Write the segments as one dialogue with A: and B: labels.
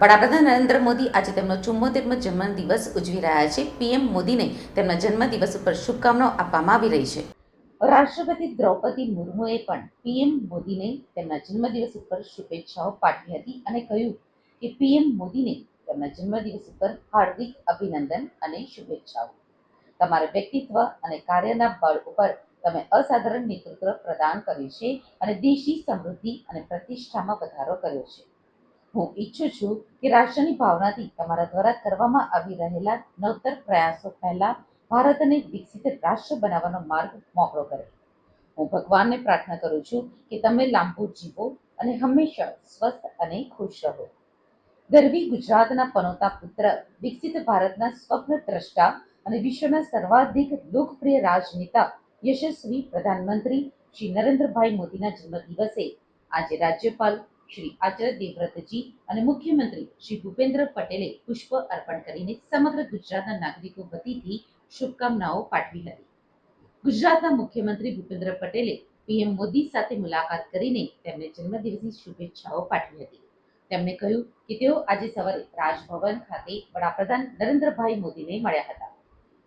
A: વડાપ્રધાન નરેન્દ્ર મોદી આજે તેમનો ચુમ્મોતેરમો જન્મદિવસ ઉજવી રહ્યા છે. પીએમ મોદીને તેમના જન્મદિવસ ઉપર શુભકામનાઓ આપવામાં આવી રહી છે. રાષ્ટ્રપતિ દ્રૌપદી મુર્મુએ પણ પીએમ મોદીને તેમના જન્મદિવસ ઉપર શુભેચ્છાઓ પાઠવી હતી અને કહ્યું કે પીએમ મોદીને તેમના જન્મદિવસ ઉપર હાર્દિક અભિનંદન અને શુભેચ્છાઓ. તમારા વ્યક્તિત્વ અને કાર્યના બળ ઉપર તમે અસાધારણ નેતૃત્વ પ્રદાન કર્યું છે અને દેશની સમૃદ્ધિ અને પ્રતિષ્ઠામાં વધારો કર્યો છે. હું ઈચ્છું છું કે રાષ્ટ્રની ભાવનાથી તમારા દ્વારા કરવામાં આવી રહેલા નવતર પ્રયાસો પહેલા ભારતને વિકસિત રાષ્ટ્ર બનાવવાનો માર્ગ મોકળો કરે. હું ભગવાનને પ્રાર્થના કરું છું કે તમે લાંબુ જીવો અને હંમેશા સ્વસ્થ અને ખુશ રહો. ગરવી ગુજરાતના પનોતા પુત્ર, વિકસિત ભારતના સ્વપ્ન દ્રષ્ટા અને વિશ્વના સર્વાધિક લોકપ્રિય રાજનેતા, યશસ્વી પ્રધાનમંત્રી શ્રી નરેન્દ્રભાઈ મોદીના જન્મદિવસે આજે રાજ્યપાલ શ્રી આચાર્ય દેવવ્રતજી અને મુખ્યમંત્રી શ્રી ભૂપેન્દ્ર પટેલે પુષ્પ અર્પણ કરીને સમગ્ર ગુજરાતના નાગરિકો વતીથી શુભકામનાઓ પાઠવી હતી. ગુજરાતના મુખ્યમંત્રી ભૂપેન્દ્ર પટેલે પીએમ મોદી સાથે મુલાકાત કરીને તેમને જન્મદિવસની શુભેચ્છાઓ પાઠવી હતી. તેમણે કહ્યું કે તેઓ આજે સવારે રાજભવન ખાતે વડાપ્રધાન નરેન્દ્રભાઈ મોદીને મળ્યા હતા.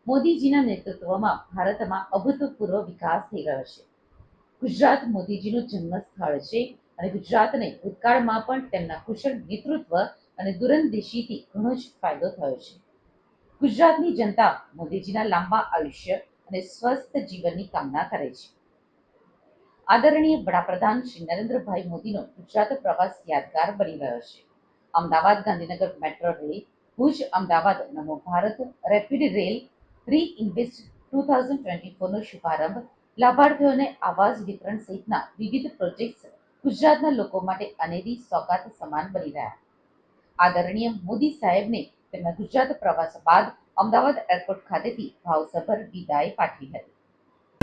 A: મોદીજીના નેતૃત્વમાં ભારતમાં અભૂતપૂર્વ વિકાસ થઈ રહ્યો છે. ગુજરાત મોદીજીનું જન્મ સ્થળ છે અને ગુજરાતને ભૂતકાળમાં પણ તેમના કુશળ નેતૃત્વ અને દૂરંદેશીથી ઘણો જ ફાયદો થયો છે. ગુજરાતની જનતા મોદીજીના લાંબા આયુષ્ય અને સ્વસ્થ જીવનની કામના કરે છે. આદરણીય વડાપ્રધાન શ્રી નરેન્દ્રભાઈ મોદીનો ગુજરાત પ્રવાસ યાદગાર બની રહ્યો છે. Ahmedabad Gandhinagar metro rail, Bhuj, Ahmedabad Namo Bharat rapid rail re invest two thousand twenty ફોરનો શુભારંભ, લાભાર્થીઓને આવાસ વિતરણ સહિતના વિવિધ પ્રોજેક્ટ્સ ગુજરાતના લોકો માટે અનેરી સોગાત સમાન બની રહ્યા. આદરણીય મોદી સાહેબને તેમના ગુજરાત પ્રવાસ બાદ અમદાવાદ એરપોર્ટ ખાતેથી ભાવસભર વિદાય પાઠવી હતી.